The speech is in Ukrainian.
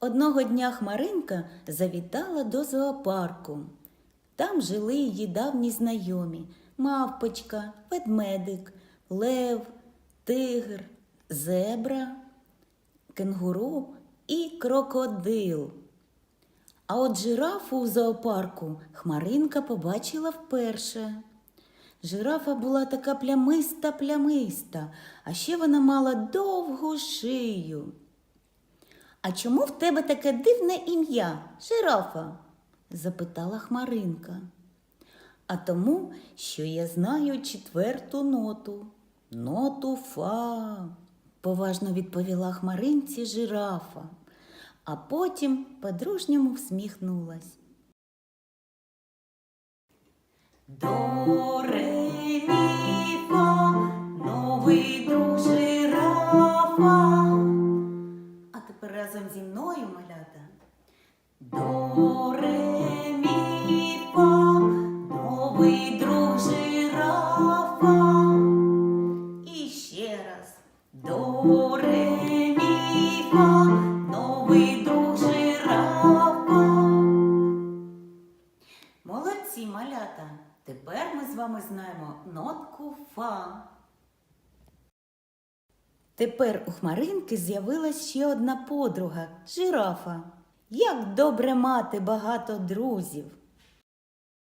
Одного дня Хмаринка завітала до зоопарку. Там жили її давні знайомі мавпочка, ведмедик, лев, тигр, зебра, кенгуру і крокодил. А от жирафу у зоопарку Хмаринка побачила вперше. Жирафа була така плямиста плямиста, а ще вона мала довгу шию. А чому в тебе таке дивне ім'я, жирафа? запитала Хмаринка. А тому, що я знаю четверту ноту, ноту фа, поважно відповіла Хмаринці жирафа, а потім по-дружньому всміхнулась. До ре новий друг жирафа. Молодці, малята. Тепер ми з вами знаємо нотку фа. Тепер у Хмаринки з'явилась ще одна подруга жирафа. Як добре мати багато друзів.